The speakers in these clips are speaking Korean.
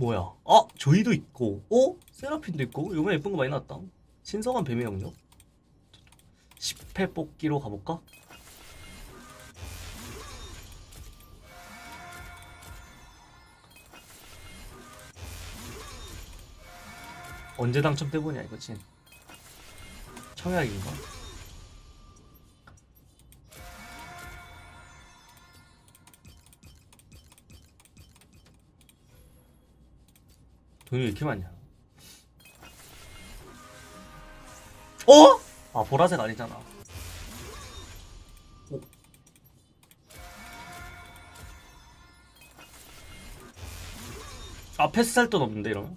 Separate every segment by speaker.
Speaker 1: 뭐야? 아 조이도 있고, 어? 세라핀도 있고, 요번에 예쁜 거 많이 나왔다. 신성한 뱀의 영역. 10회 뽑기로 가볼까? 언제 당첨돼 보냐 이거지 청약인가? 돈이 왜 이렇게 많냐 어? 아 보라색 아니잖아 오. 아 패스 살돈 없는데 이러면?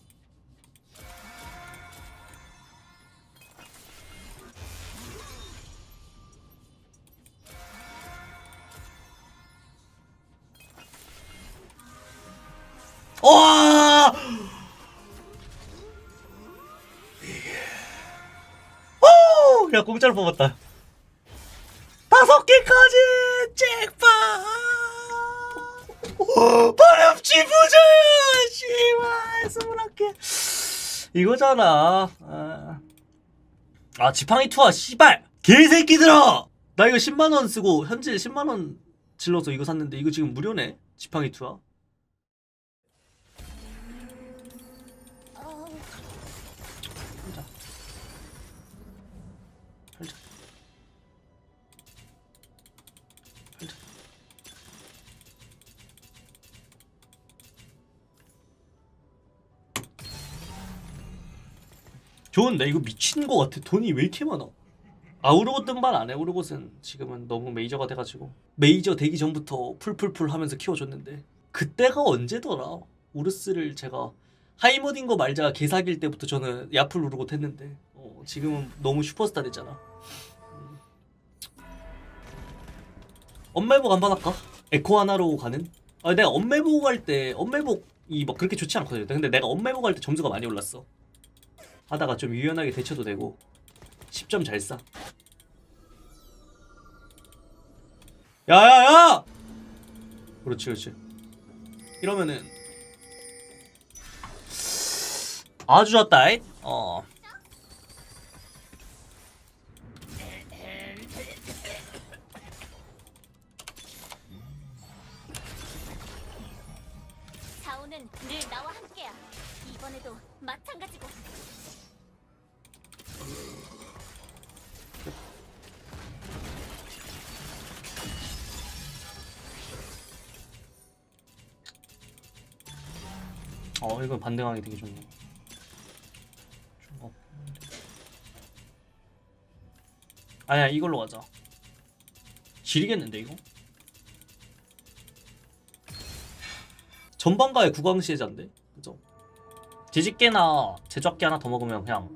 Speaker 1: 야 공짜로 뽑았다. 다섯 개까지 잭팟. 바람치 부자야. 씨발 스물한 개. 이거잖아. 아, 아 지팡이 투하 씨발 개새끼들아. 나 이거 10만 원 쓰고 현질 10만 원 질러서 이거 샀는데 이거 지금 무료네. 지팡이 투하. 좋은데 이거 미친 거 같아. 돈이 왜 이렇게 많아? 아우르고 뜬반 안 해. 아우르곳은 지금은 너무 메이저가 돼가지고 메이저 되기 전부터 풀풀풀 하면서 키워줬는데 그때가 언제더라? 우르스를 제가 하이머딘 거 말자 개사길 때부터 저는 야풀 누르고 했는데 어, 지금은 너무 슈퍼스타 됐잖아. 음. 엄매복 한번 할까? 에코 하나로 가는? 아 내가 엄매복 할 때 엄매복이 막 그렇게 좋지 않거든요. 근데 내가 엄매복 할 때 점수가 많이 올랐어. 하다가 좀 유연하게 대처도 되고 10점 잘 싸. 야야야! 그렇지 그렇지. 이러면은 아주 좋았다. 이. 어.
Speaker 2: 늘 나와 함께야. 이번에도 마찬가지고.
Speaker 1: 이건 반등하기 되게 좋네. 좀 어. 아니야 이걸로 가자. 지리겠는데 이거? 전반가의 구강시해자인데 그죠? 뒤집개나 제작기 하나 더 먹으면 그냥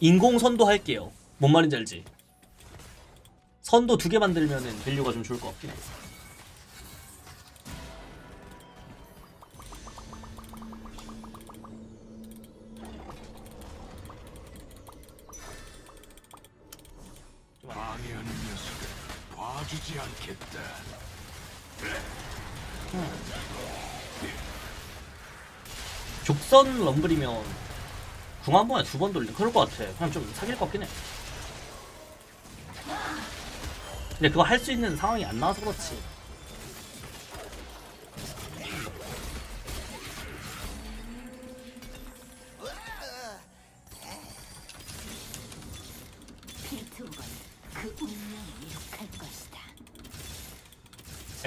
Speaker 1: 인공선도 할게요. 뭔 말인지 알지? 선도 두 개 만들면은 밸류가 좀 좋을 것 같긴 해.
Speaker 3: 주지 않겠다.
Speaker 1: 족선 럼블이면 궁 한 번에 두 번 돌린 그럴 것 같아. 그냥 좀 사귈 것 같긴 해. 근데 그거 할 수 있는 상황이 안 나와서 그렇지.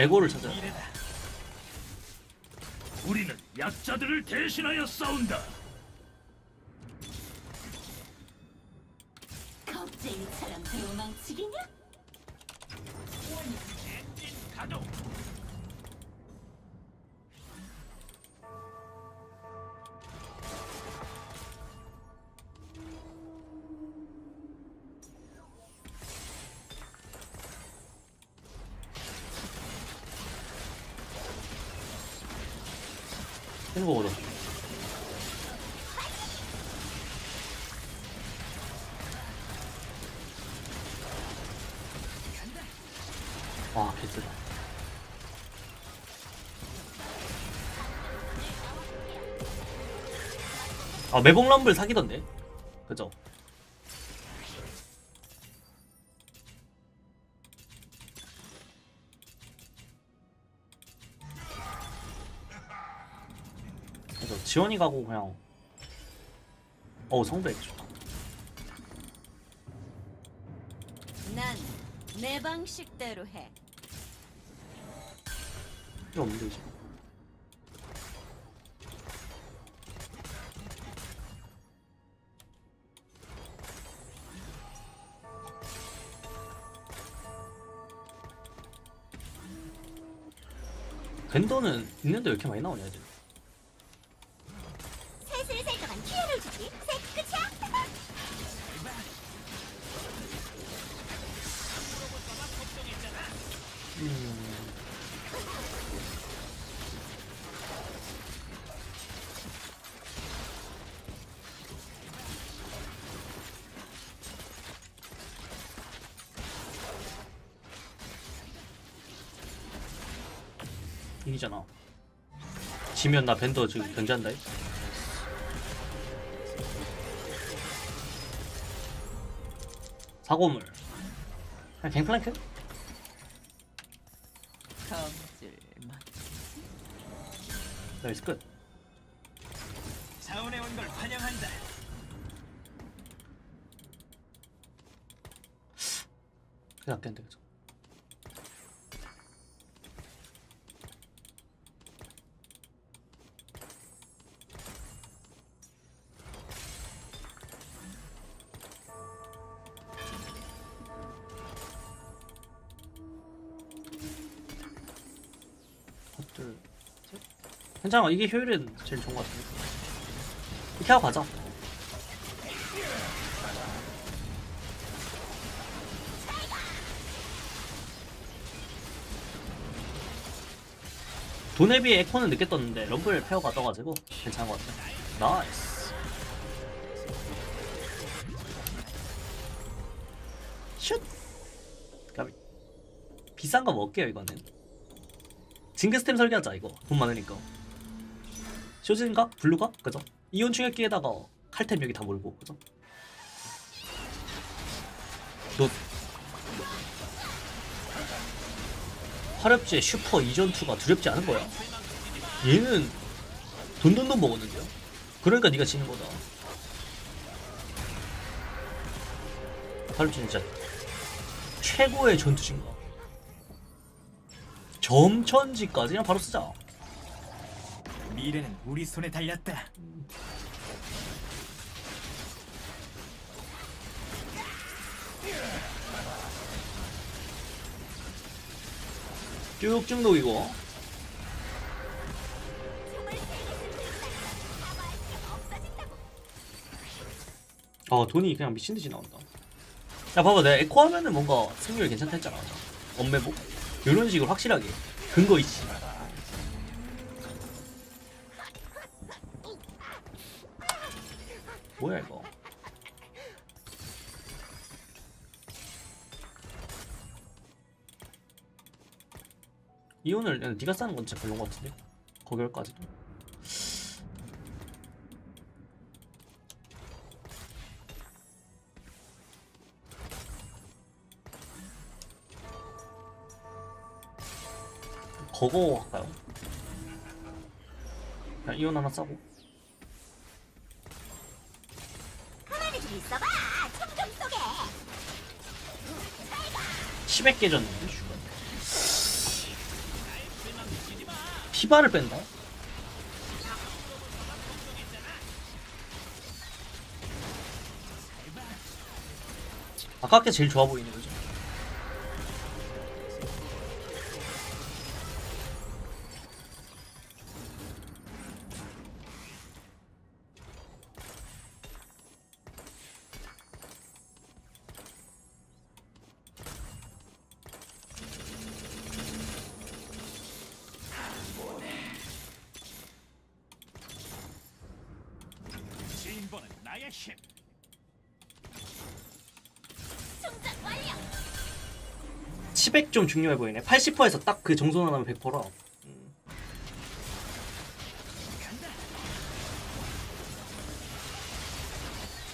Speaker 1: 에고를 찾아.
Speaker 3: 우리는 약자들을 대신하여 싸운다.
Speaker 2: 겁쟁이처럼 도망치기냐?
Speaker 3: 가동.
Speaker 1: 행복으로. 와, 개쓰다. 아 매봉 럼블 사기던데 그죠 그래서 지원이 가고 그냥. 어 성백 좋다.
Speaker 2: 난 내 방식대로 해.
Speaker 1: 필요 없는데 이제? 벤더는 있는데 왜 이렇게 많이 나오냐 애들 이기잖아. 지면 나 벤더 지금 견제한다 사고물. 그냥 갱플랭크? 나이스 끝
Speaker 4: 자원해 온걸 환영한다.
Speaker 1: 그냥 깼는데 그 괜찮아. 이게 효율은 제일 좋은 것 같은데 이렇게 하고 가자. 돈에 비해 에코는 늦게 떴는데 럼블 페어가 떠가지고 괜찮은 것 같아. 나이스. 슛! 까비 비싼 거 먹게요 이거는. 징크스템 설계하자 이거. 돈 많으니까 쇼진가? 블루가? 그죠? 이온 충격기에다가 칼템 여기 다 몰고 그죠? 너 화렵지의 슈퍼 이전투가 두렵지 않은 거야 얘는 돈돈돈 먹었는데요 그러니까 네가 지는 거다 화렵지 진짜 최고의 전투신가 점천지까지 그냥 바로 쓰자
Speaker 4: 미래는 우리 손에 달렸다.
Speaker 1: 쭉쭉 녹이고 어 돈이 그냥 미친듯이 나온다. 야 봐봐. 내가 에코 하면은 뭔가 승률 괜찮다 했잖아. 엄매복? 이런 식으로 확실하게. 근거 있지 뭐야 이거? 이온을 네가 싸는 건 진짜 별론 것 같은데? 거결까지도? 거거 할까요? 그냥 이온 하나 싸고 10에 깨졌는데 슈가 피바를 뺀다? 아깝게 제일 좋아 보이네 그죠?
Speaker 3: 나의 힘.
Speaker 2: 충전 완료.
Speaker 1: 700좀 중요해 보이네 80%에서 딱 그 정도 나면 100%라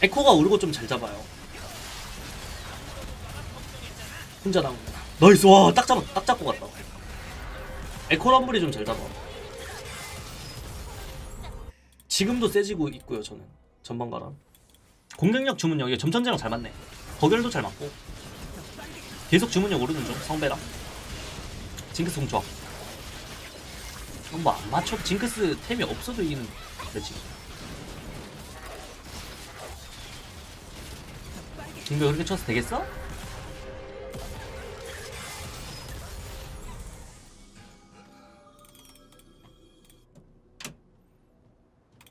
Speaker 1: 에코가 오르고 좀 잘 잡아요. 혼자 나온 거. 나이스 와 딱 잡았 딱 잡고 갔다. 에코 럼블이 좀 잘 잡아. 지금도 세지고 있고요 저는 전반가랑 공격력 주문력이 점천제랑 잘 맞네. 거결도 잘 맞고 계속 주문력 오르는 중 성배랑 징크스 공조합. 뭐안 맞춰 징크스 템이 없어도 이기는 거지. 징배 그렇게 쳐서 되겠어?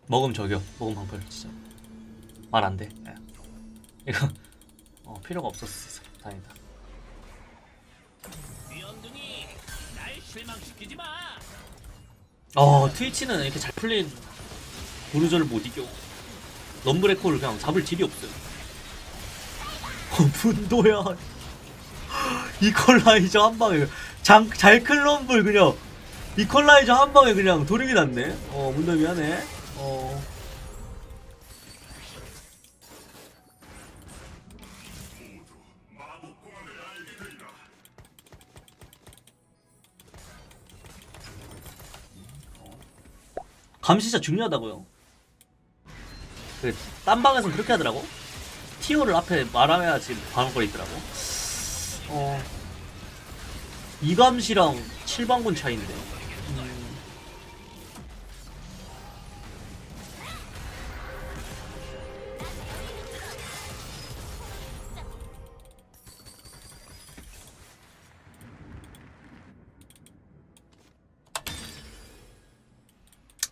Speaker 1: 먹음 저격, 먹음 방풀 진짜 말 안 돼. 예. 이거 어, 필요가 없었어. 다행이다. 어 트위치는 이렇게 잘 풀린 보르저를 못 이겨. 럼브레코를 그냥 잡을 딜이 없어요. 어, 분도야. 이퀄라이저 한 방에 장, 잘클 럼블 그냥 이퀄라이저 한 방에 그냥 도륙이 났네. 어 문도 미안해. 어. 감 진짜 중요하다고요. 그딴 방에서는 그렇게 하더라고. 티오를 앞에 말해야지 방어거리 있더라고. 어. 이감시랑 7방군 차이인데.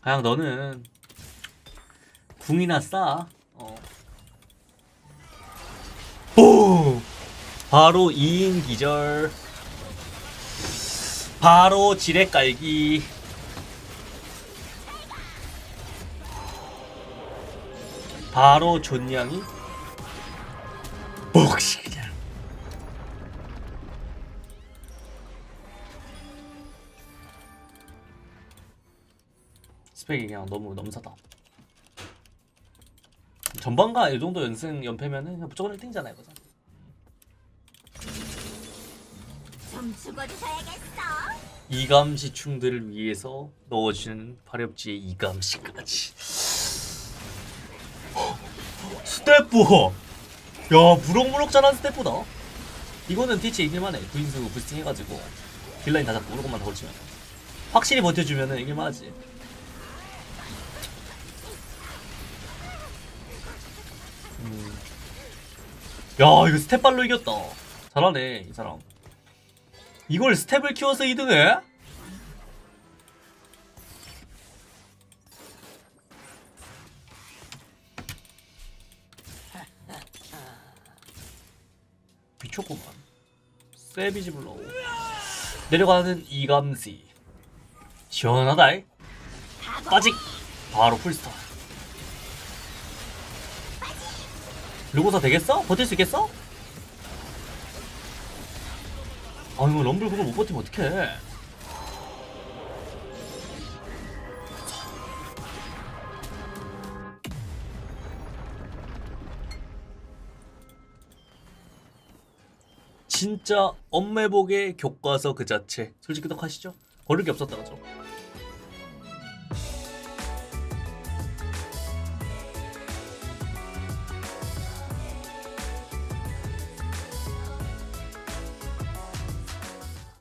Speaker 1: 그냥 너는 궁이나 싸. 어. 오! 바로 2인 기절. 바로 지뢰 깔기. 바로 존냥이. 혹시 스펙이 그냥 너무 넘사다. 전반가 이 정도 연승 연패면은 그냥 무조건 1등이잖아요, 이거죠.
Speaker 2: 좀 죽어주셔야겠어.
Speaker 1: 이감시충들을 위해서 넣어주는 발협지의 이감시까지. 스태프! 야, 무럭무럭 자란 스태프다. 이거는 티치 이길만해. 구인수 부스팅 해가지고 딜라인 다 잡고 무조건만 더 걸치면. 확실히 버텨주면은 이길만하지. 야, 이거 스텝발로 이겼다. 잘하네, 이 사람. 이걸 스텝을 키워서 2등해? 미쳤구만 세비지 블로우 내려가는 이감시 시원하다이 빠직 바로 풀스타 루고사 되겠어? 버틸 수 있겠어? 아 이거 럼블 그걸 못 버티면 어떡해 진짜 엄매복의 교과서 그 자체 솔직히 떡하시죠? 거를 게 없었다 그죠?